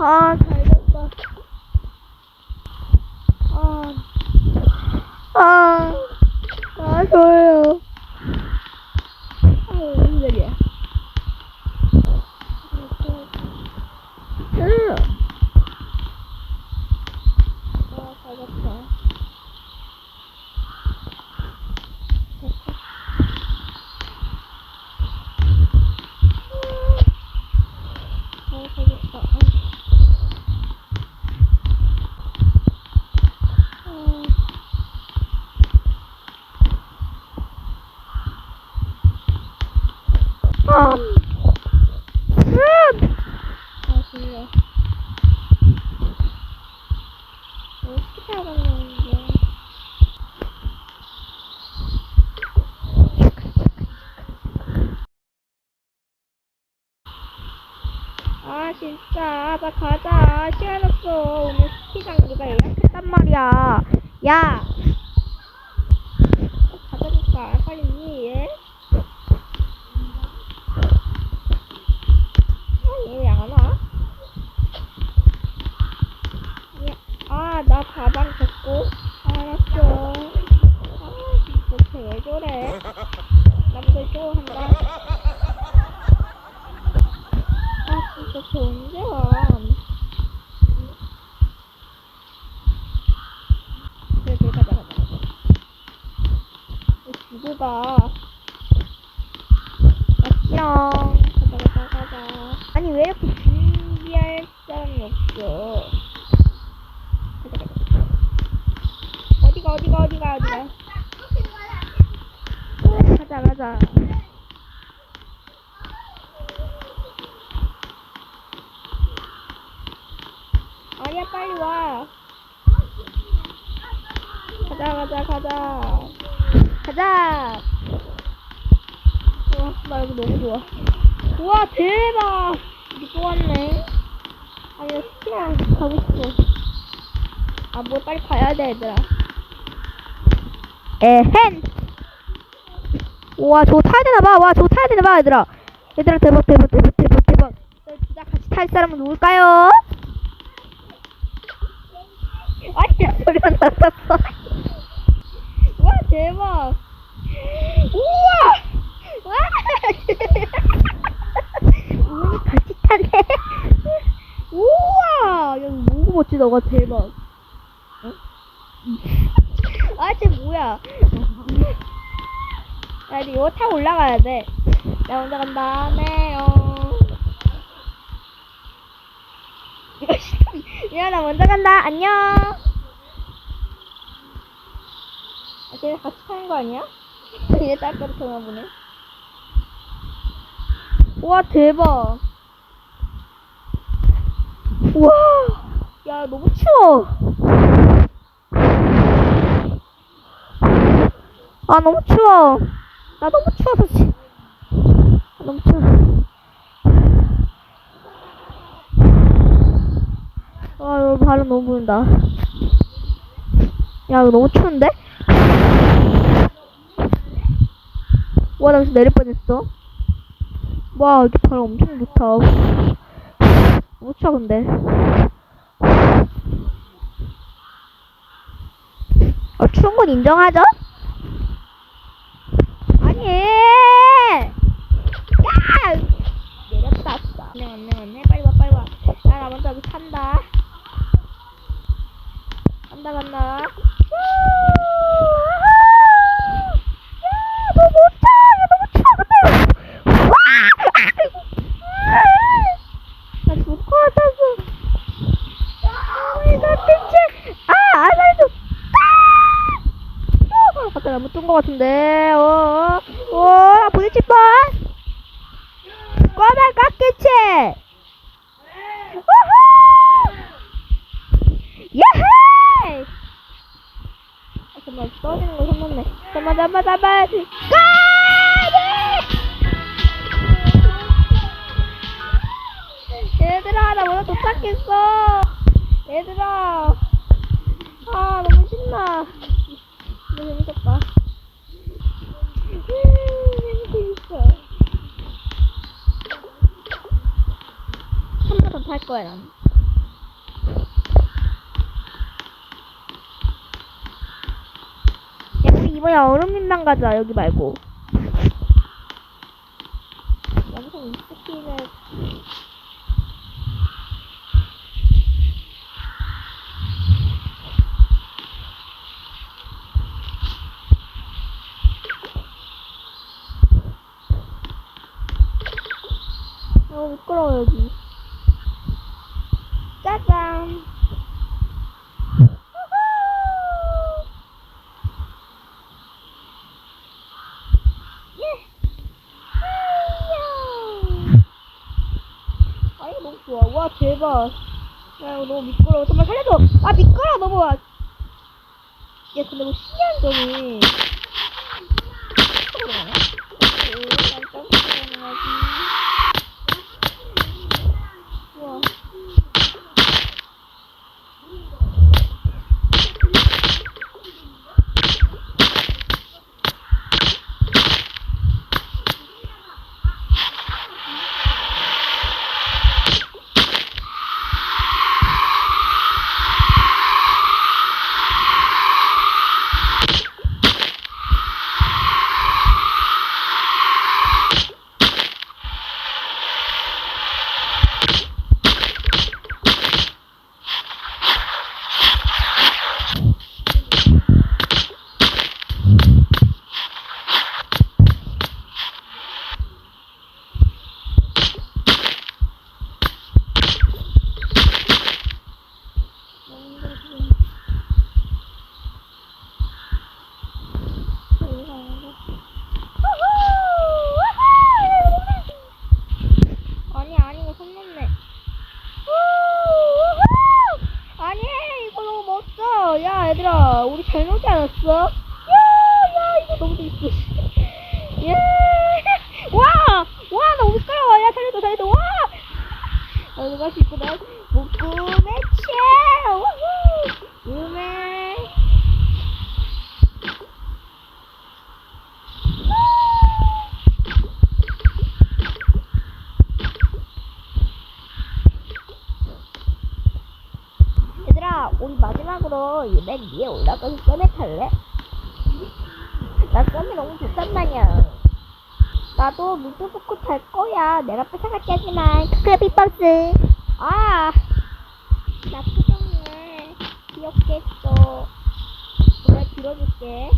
Aa kaynak bak. Aa. Aa. Aa. 아, 진짜. 나 가자. 시간 없어. 오늘 스키장 누가 예약했단 말이야. 야! 가자니까. 빨리 해. 아, 얘 왜 안 와? 얘, 아, 나 가방 줬고. 알았어. 아, 진짜 쟤왜 저래? 남들 좋아한다. 아, 와? 그래, 그래, 가자, 가자, 가자. 왜 두고 가? 안녕. 가자, 가자, 가자. 아니, 왜 이렇게 준비할 사람이 없어? 가자, 가자. 어디가, 어디가, 어디가, 어디가. 가자, 가자. 아니야, 빨리 와. 가자, 가자, 가자. 가자. 와, 나 여기 너무 좋아. 우와, 대박! 여기 또 왔네. 아니, 나 스키랑 가고 싶어. 아, 뭐 빨리 가야 돼, 얘들아. 에헨! 우와, 저거 타야 되나 봐. 와, 저거 타야 되나 봐, 얘들아. 얘들아, 대박, 대박, 대박, 대박, 대박. 저 진짜 같이 탈 사람은 누굴까요? 아니, 야, 소리가 났었어. 와, 대박. 우와! 와! 우리 같이 타네. 우와! 야, 너무 멋지다. 와, 대박. 어? 아, 쟤 뭐야. 야, 이거 타고 올라가야 돼. 나 먼저 간다. 네, 어. 이거 싫어. 야, 나 먼저 간다. 안녕. 아, 쟤 같이 타는 거 아니야? 얘 딸거리 타나 보네. 우와, 대박. 우와. 야, 너무 추워. 아, 너무 추워. 나 너무 추워서 지. 아, 너무 추워. 와, 여기 바람 너무 부는다. 야, 이거 너무 추운데? 와, 나 여기서 내릴 뻔했어. 와, 여기 바람 엄청 좋다. 너무 추워, 근데. 어, 추운 건 인정하죠? 아니! 야! 내렸다, 왔어. 안녕, 안녕, 안녕. 빨리 와, 빨리 와. 야, 나 먼저 여기 탄다. 간다, 간다. 야, 너무 추워. 야, 너무 추워, 근데. 와! 나 죽을 것 같았어. 아, 나 진짜. 아, 아, 나 좀. 아! 아까 잘못 뜬 것 같은데. 어, 어, 어, 나 부딪힐 뻔. 꼬마 깎이치. 예헤이! 아, 잠깐만, 떨어지는 거 손났네. 잠깐만, 잠깐만, 잠깐만. 까비! 얘들아, 나 오늘 도착했어. 얘들아. 아, 너무 신나. 너무 재밌었다. 음, 재밌어. 거야, 난. 이번에 얼음민당 가자 여기 말고. 영상 이 스킬을 너무 미끄러워 여기 짜잔 우후! 예! 하이야! 아이 너무 좋 아와 대박. 야 이거 너무 미끄러워. 정말 살려줘. 아 미끄러워 너무. 와. 야 근데 뭐 신기한 점이 그러네. 오, 난 점프하는 거지. 우와. 아니 아니 이거 손 놓네. 아니 이거 너무 멋져. 야 얘들아 우리 잘 놀지 않았어? 야 야 이거 너무 재밌어. 예. 와와 너무 미끄러워. 야 살려줘 살려줘 와. 어디 갈수 있구나. 묶음의 채. 우후. 음에. 얘들아, 우리 이맨 위에 올라가서 썰매 탈래? 나 썰매 너무 좋단 말이야. 나도 무드부코 탈 거야. 내가 뺏어갈게 하지만. 빅박스. 아, 나 표정을 귀엽게 했어. 내가 들어줄게.